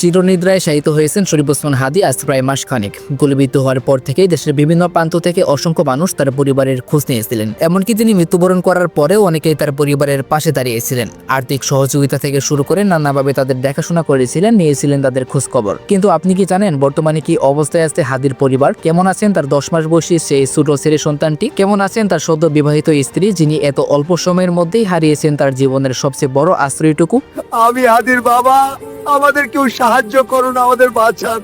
চিরনিদ্রায় শায়িত হয়েছেন শরীফ ওসমান হাদি আজ প্রায় মাস খানেক গুলিবিদ্ধ হওয়ার পর থেকেই দেশের বিভিন্ন প্রান্ত থেকে অসংখ্য মানুষ তার পরিবারের খোঁজ নিয়েছিলেন। এমনকি তিনি মৃত্যুবরণ করার পরেও অনেকেই তার পরিবারের পাশে দাঁড়িয়েছিলেন। আর্থিক সহযোগিতা থেকে শুরু করে নানাভাবে তাদের দেখাশোনা করেছিলেন, নিয়েছিলেন তাদের খোঁজ খবর কিন্তু আপনি কি জানেন বর্তমানে কি অবস্থায় আছে হাদির পরিবার? কেমন আছেন তার দশ মাস বয়সী সেই ছোট ছেলে সন্তানটি? কেমন আছেন তার সদ্য বিবাহিত স্ত্রী যিনি এত অল্প সময়ের মধ্যেই হারিয়েছেন তার জীবনের সবচেয়ে বড় আশ্রয়টুকু? আমি হাদির বাবা। আমাদের কেউ সাহায্য করুন আমাদের বাঁচান।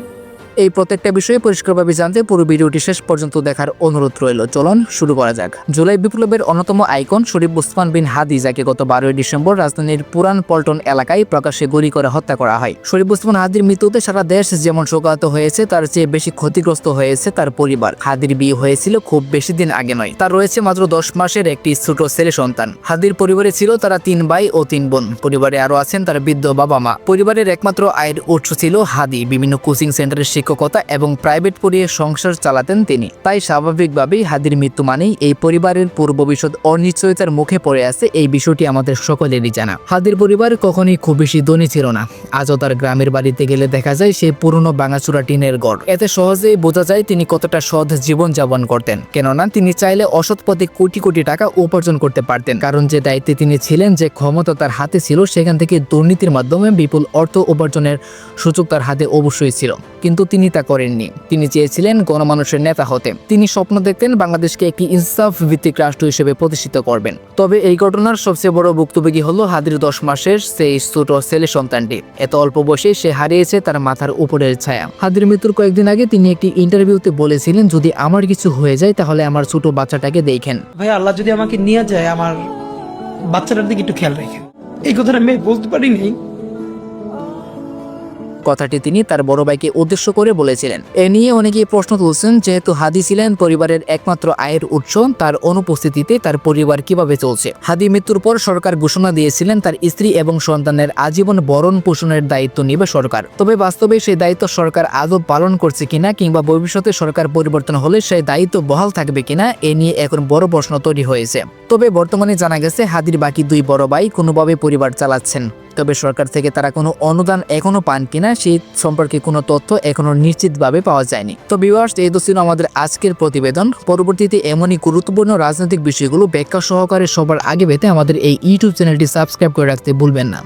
এই প্রত্যেকটা বিষয়ে পরিষ্কারভাবে জানতে পুরো ভিডিওটি শেষ পর্যন্ত দেখার অনুরোধ রইল। চলুন শুরু করা যাক। জুলাই বিপ্লবের অন্যতম আইকন শরীফ ওসমান বিন হাদি, যাকে গত বারোই ডিসেম্বর রাজধানীর পুরান পল্টন এলাকায় প্রকাশ্যে গুলি করে হত্যা করা হয়। শরীফ ওসমান হাদির মৃত্যুতে সারা দেশ যেমন শোকাহত হয়েছে, তার চেয়ে বেশি ক্ষতিগ্রস্ত হয়েছে তার পরিবার। হাদির বিয়ে হয়েছিল খুব বেশি দিন আগে নয়। তার রয়েছে মাত্র দশ মাসের একটি ছোট ছেলে সন্তান। হাদির পরিবারে ছিল তারা তিন ভাই ও তিন বোন। পরিবারে আরও আছেন তার বৃদ্ধ বাবা মা পরিবারের একমাত্র আয়ের উৎস ছিল হাদি। বিভিন্ন কোচিং সেন্টারের শিক্ষকতা এবং প্রাইভেট পড়িয়ে সংসার চালাতেন তিনি। তাই স্বাভাবিকভাবেই হাদির মৃত্যু মানেই এই পরিবারের পুরো ভবিষ্যৎ অনিশ্চয়তার মুখে পড়ে আছে এই বিষয়টি আমাদের সকলেরই জানা। হাদির পরিবার কখনই খুব বেশি ধনী ছিল না। আজও তার গ্রামের বাড়িতে গেলে দেখা যায় সেই পুরনো বাঙাচুরা টিনের গড় এতে সহজেই বোঝা যায় তিনি কতটা সৎ জীবন যাপন করতেন। কেননা তিনি চাইলে অসৎ পথে কোটি কোটি টাকা উপার্জন করতে পারতেন। কারণ যে দায়িত্বে তিনি ছিলেন, যে ক্ষমতা তার হাতে ছিল, সেখান থেকে দুর্নীতির মাধ্যমে বিপুল অর্থ উপার্জনের সুযোগ তার হাতে অবশ্যই ছিল। কিন্তু তিনি তা করেননি। তিনি চেয়েছিলেন গণমানুষের নেতা হতে। তিনি স্বপ্ন দেখতেন বাংলাদেশকে একটি ইনসাফ ভিত্তিক রাষ্ট্র হিসেবে প্রতিষ্ঠিত করবেন। তবে এই ঘটনার সবচেয়ে বড় ভুক্তভোগী হলো হাদির দশ মাসের সেই ছোট ছেলে সন্তানটি। এত অল্প বয়সে সে হারিয়েছে তার মাথার উপরের ছায়া। হাদির মৃত্যুর কয়েকদিন আগে তিনি একটি ইন্টারভিউতে বলেছিলেন, যদি আমার কিছু হয়ে যায় তাহলে আমার ছোট বাচ্চাটাকে দেখেন। ভাই, আল্লাহ যদি আমাকে নিয়ে যায়, আমার বাচ্চাটার দিকে একটু খেয়াল রেখেন। এই কথাটা আমি বলতে পারিনি। কথাটি তিনি তার বড় ভাইকে উদ্দেশ্য করে বলেছিলেন। এ নিয়ে অনেকেই প্রশ্ন তুলছেন, যেহেতু হাদি ছিলেন পরিবারের একমাত্র আয়ের উৎস, তার অনুপস্থিতিতে তার পরিবার কীভাবে চলছে? হাদি মৃত্যুর পর সরকার ঘোষণা দিয়েছিলেন, তার স্ত্রী এবং সন্তানের আজীবন বরণ পোষণের দায়িত্ব নেবে সরকার। তবে বাস্তবে সেই দায়িত্ব সরকার আদৌ পালন করছে কিনা কিংবা ভবিষ্যতে সরকার পরিবর্তন হলে সেই দায়িত্ব বহাল থাকবে কিনা, এ নিয়ে এখন বড় প্রশ্ন তৈরি হয়েছে। তবে বর্তমানে জানা গেছে, হাদির বাকি দুই বড় ভাই কোনোভাবে পরিবার চালাচ্ছেন। তবে সরকার থেকে তারা কোনো অনুদান এখনও পান কিনা সেই সম্পর্কে কোনো তথ্য এখনও নিশ্চিতভাবে পাওয়া যায়নি। তো বিভার্স এই তো ছিল আমাদের আজকের প্রতিবেদন। পরবর্তীতে এমনই গুরুত্বপূর্ণ রাজনৈতিক বিষয়গুলো ব্যাখ্যা সহকারে সবার আগে পেতে আমাদের এই ইউটিউব চ্যানেলটি সাবস্ক্রাইব করে রাখতে ভুলবেন না।